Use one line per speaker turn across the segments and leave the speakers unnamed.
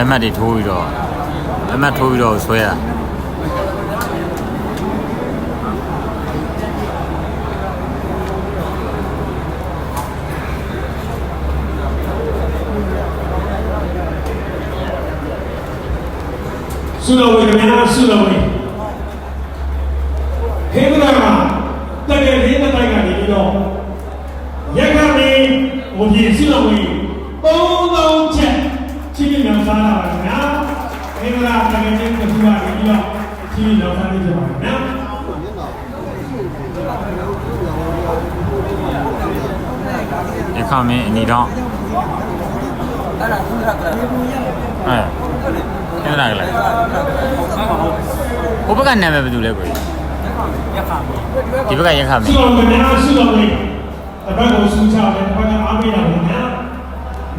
လက်မှတ်တွေထိုးပြီးတော့လက်မှတ်ထိုးပြီးတော့ဆွဲတာ
ဆုတော်ဝင်ခင်ဗျာဆုတော်ဝင်ခေမနာမှာတကယ်လေးတစ်တိုင်းကနေပြီးတော့ရက်ခမင်းဟိုကြီးဆုတော်ဝင်သုံးသုံးချက်ချင်းချင်းများစားလာပါခင်ဗျာခေမနာတကယ်ချင်းတစ်ခုကနေပြီးတော့ချင်းချင်းများစားနေကြပါခင်ဗျာ
ရခမင်းအနီတော့
အဲ့ဒါသူကက
အဲအဲ့ဒါကလည်းဟိုဘက်ကနာမည်ဘယ်သူလဲကို
ရက်ခါ
ဒီဘက်ကရခမ
ဆု
င်း
တော်ဝင်ခင်ဗျာဆုတော်ဝင်တပတ်ကိုဆုချတယ်တပတ်ကအားပေးတာခင်ဗျာ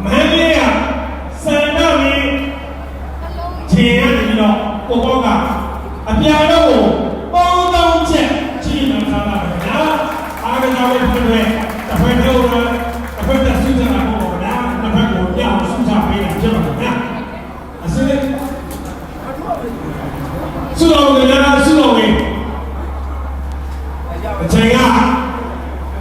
မန္တလေးကစံတော်ကြီးခြေရနေပြီးတော့ကိုကောကအပြာတော့ကိုပေါင်းတောင်းချက်ချင်းချင်းများစားလာပါခင်ဗျာအားကစားရေးဖွဲ့တဲ့တဖွဲ့တော့တဖွဲ့တဲ့ဆုချတာပေါ့ဗျာတပတ်ကိုပြအောင်ဆုချပေးတာဖြစ်ပါခင်ဗျာအစလေးဆုတော်ဝင်ခင်ဗျာဆုတော်ဝင် အချိန်က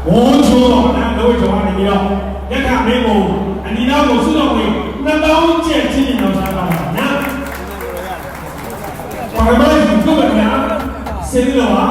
ဝုန်းချိုးတော့နာလို့ကျော်နေပြီး တော့ရက်ခမင်းကိုအနီနောက်ကိုစုတော်ဝင်နှစ်ပေါင်းကျက်ချင်းချင်းတော့စားပါလားညာပါရမီကုတ်ပါညာစေဒီလောပါ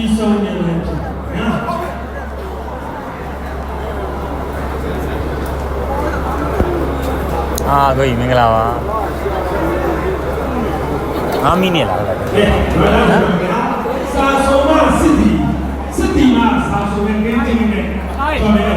ပြီးဆုံးနေတယ်နော်
အာကိုကြီးမင်္ဂလာပါ5မိနစ်လား
ဟုတ်ကဲ့စာဆိုမစစ်တီစစ်တီမှာစာဆိုရင်ကင်းတင်နေတယ်ဟုတ်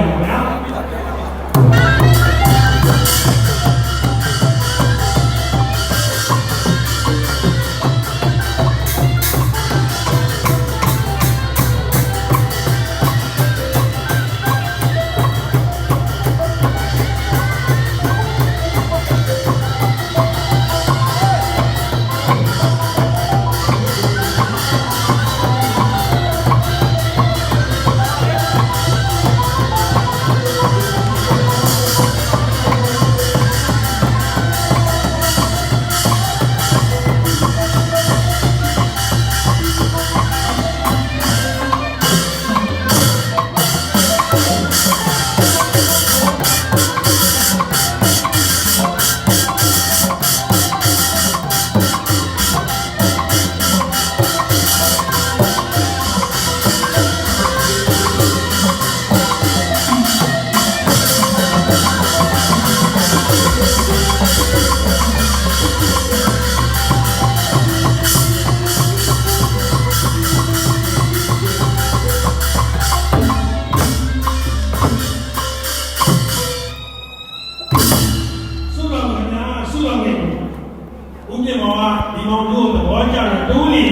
မောင်ကဒီမောင်တို့သဘောကျတော့တိုးလီ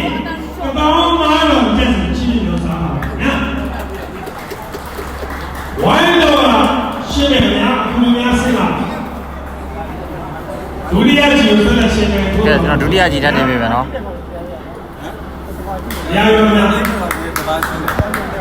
အပေါင်းသားတော်ကျက်စီချင်းလို့စားပါဗျာဝိုင်းတော်ကရှင်းတယ်ဗျာအမှုများဆင်းလာဒုတိယကြီးကိုဆက်လက်ရှင်းတယ်
ကဲကျွန်တော်ဒုတိယကြည်တတ်နေပြီပဲနော်
ရာရောများ
ဒီမှာဒီဘာရှိ